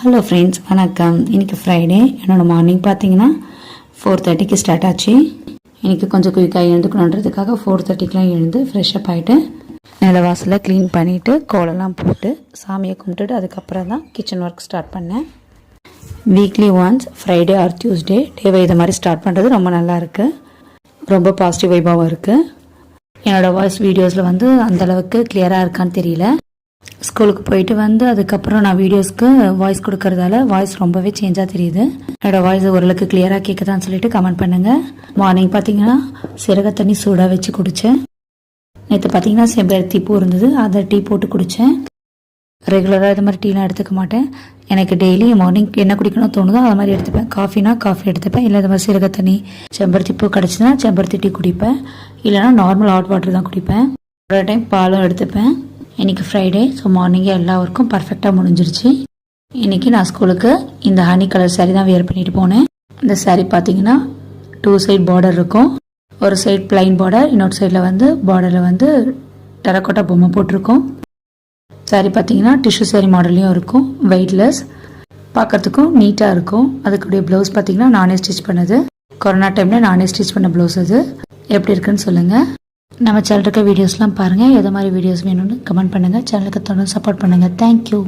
Hello friends வணக்கம். இன்றைக்கி Friday என்னோட மார்னிங் பார்த்தீங்கன்னா ஃபோர் தேர்ட்டிக்கு ஸ்டார்ட் ஆச்சு. இன்றைக்கி கொஞ்சம் குயிக்காக எழுந்துக்கணுன்றதுக்காக ஃபோர் தேர்ட்டிக்கெலாம் எழுந்து ஃப்ரெஷ்அப் ஆகிட்டு நிலவாசலை க்ளீன் பண்ணிவிட்டு கோலம்லாம் போட்டு சாமியை கும்பிட்டுட்டு அதுக்கப்புறம் தான் கிச்சன் ஒர்க் ஸ்டார்ட் பண்ணேன். Weekly once Friday or Tuesday டேவை இது மாதிரி ஸ்டார்ட் பண்ணுறது ரொம்ப நல்லாயிருக்கு ரொம்ப பாசிட்டிவ் வைபாவும் இருக்குது என்னோடய வாய்ஸ் வீடியோஸில் வந்து அந்தளவுக்கு கிளியராக இருக்கான்னு தெரியல. ஸ்கூலுக்கு போயிட்டு வந்து அதுக்கப்புறம் நான் வீடியோஸ்க்கு வாய்ஸ் கொடுக்கறதால வாய்ஸ் ரொம்பவே சேஞ்சாக தெரியுது. என்னோட வாய்ஸ் ஓரளவுக்கு கிளியராக கேட்குதான்னு சொல்லிட்டு கமெண்ட் பண்ணுங்க. மார்னிங் பார்த்தீங்கன்னா சிறக தண்ணி சூடாக வச்சு குடித்தேன் நேற்று பார்த்தீங்கன்னா செம்பருத்தி பூ இருந்தது. அதை டீ போட்டு குடித்தேன் ரெகுலராக இது மாதிரி டீலாம் எடுத்துக்க மாட்டேன். எனக்கு டெய்லி மார்னிங் என்ன குடிக்கணும் தோணுதோ அது மாதிரி எடுத்துப்பேன். காஃபினா காஃபி எடுத்துப்பேன். இல்லை இந்த மாதிரி சிறக தண்ணி செம்பருத்தி பூ கிடச்சிதுன்னா செம்பருத்தி டீ குடிப்பேன். இல்லைனா நார்மல் ஹாட் வாட்டர் தான் குடிப்பேன். ஒரு டைம் பாலும் எடுத்துப்பேன். இன்னைக்கு ஃப்ரைடே ஸோ மார்னிங்கே எல்லா ஒர்க்கும் பர்ஃபெக்டாக முடிஞ்சிருச்சு. இன்னைக்கு நான் ஸ்கூலுக்கு இந்த ஹனி கலர் சாரீ தான் வியர் பண்ணிட்டு போனேன். இந்த சாரீ பார்த்தீங்கன்னா டூ சைட் பார்டர் இருக்கும். ஒரு சைட் பிளைன் பார்டர் இன்னொரு சைடில் வந்து பார்டரில் வந்து டெரக்கோட்டா பொம்மை போட்டிருக்கோம். Saree பார்த்தீங்கன்னா டிஷ்யூ saree மாடல்லையும் இருக்கும் வெயிட்லெஸ் பார்க்கறதுக்கும் நீட்டாக இருக்கும். அதுக்குடைய ப்ளவுஸ் பார்த்தீங்கன்னா நானே ஸ்டிச் பண்ணது. கொரோனா டைமில் நானே ஸ்டிச் பண்ண ப்ளவுஸ் அது. எப்படி இருக்குன்னு சொல்லுங்கள் நம்ம சேனல் இருக்க வீடியோஸ்லாம் பாருங்கள் எது மாதிரி வீடியோஸ் வேணும்னு கமெண்ட் பண்ணுங்கள் சேனலுக்கு தொடர்ந்து சப்போர்ட் பண்ணுங்கள் தேங்க்யூ